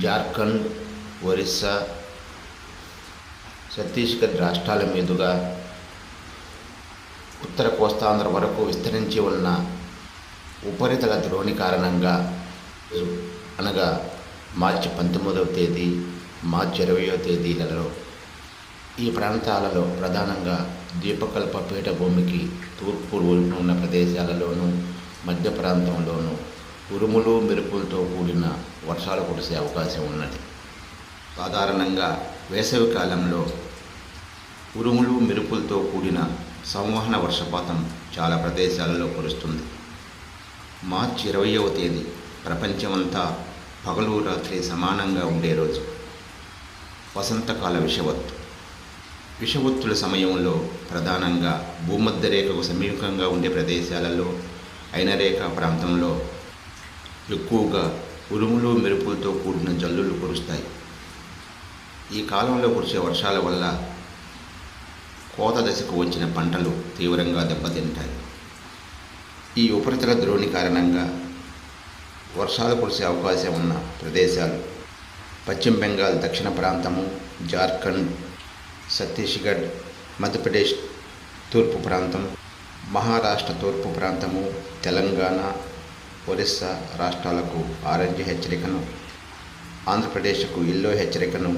జార్ఖండ్ ఒరిస్సా ఛత్తీస్గఢ్ రాష్ట్రాల మీదుగా ఉత్తర కోస్తాంధ్ర వరకు విస్తరించి ఉన్న ఉపరితల ద్రోణి కారణంగా అనగా మార్చి పంతొమ్మిదవ తేదీ మార్చి ఇరవయో తేదీలలో ఈ ప్రాంతాలలో ప్రధానంగా ద్వీపకల్ప పీఠభూమికి తూర్పు ఉన్న ప్రదేశాలలోనూ మధ్య ప్రాంతంలోనూ ఉరుములు మెరుపులతో కూడిన వర్షాలు కురిసే అవకాశం ఉన్నది. సాధారణంగా వేసవి కాలంలో ఉరుములు మెరుపులతో కూడిన సంవహన వర్షపాతం చాలా ప్రదేశాలలో కురుస్తుంది. మార్చి ఇరవయవ తేదీ ప్రపంచమంతా పగలు రాత్రి సమానంగా ఉండే రోజు. వసంతకాల విషవత్తు. విషవత్తుల సమయంలో ప్రధానంగా భూమధ్య రేఖకు సమీపంగా ఉండే ప్రదేశాలలో అయినరేఖ ప్రాంతంలో ఎక్కువగా ఉరుములు మెరుపులతో కూడిన జల్లులు కురుస్తాయి. ఈ కాలంలో కురిసే వర్షాల వల్ల కోత దశకు వచ్చిన పంటలు తీవ్రంగా దెబ్బతింటాయి. ఈ ఉపరితల ద్రోణి కారణంగా వర్షాలు కురిసే అవకాశం ఉన్న ప్రదేశాలు పశ్చిమ బెంగాల్ దక్షిణ ప్రాంతము జార్ఖండ్ ఛత్తీస్గఢ్ మధ్యప్రదేశ్ తూర్పు ప్రాంతం మహారాష్ట్ర తూర్పు ప్రాంతము తెలంగాణ ఒరిస్సా రాష్ట్రాలకు ఆరెంజ్ హెచ్చరికను ఆంధ్రప్రదేశ్కు ఎల్లో హెచ్చరికను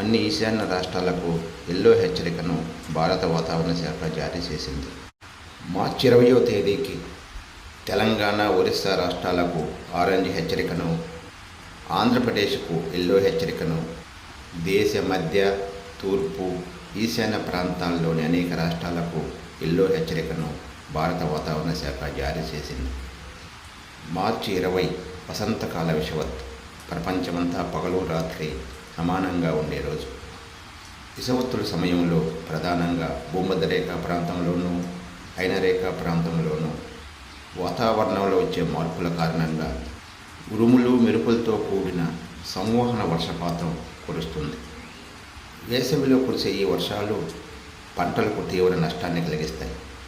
అన్ని ఈశాన్య రాష్ట్రాలకు ఎల్లో హెచ్చరికను భారత వాతావరణ శాఖ జారీ చేసింది. మార్చి ఇరవయో తేదీకి తెలంగాణ ఒరిస్సా రాష్ట్రాలకు ఆరెంజ్ హెచ్చరికను ఆంధ్రప్రదేశ్కు ఎల్లో హెచ్చరికను దేశ మధ్య తూర్పు ఈశాన్య ప్రాంతాల్లోని అనేక రాష్ట్రాలకు ఎల్లో హెచ్చరికను భారత వాతావరణ శాఖ జారీ చేసింది. మార్చి ఇరవై వసంతకాల విషవత్. ప్రపంచమంతా పగలు రాత్రి సమానంగా ఉండే రోజు. విషవత్తుల సమయంలో ప్రధానంగా భూమధ్య రేఖా ప్రాంతంలోనూ అయినరేఖ ప్రాంతంలోనూ వాతావరణంలో వచ్చే మార్పుల కారణంగా ఉరుములు మెరుపులతో కూడిన సంవహన వర్షపాతం కురుస్తుంది. వేసవిలో కురిసే ఈ వర్షాలు పంటలకు తీవ్ర నష్టాన్ని కలిగిస్తాయి.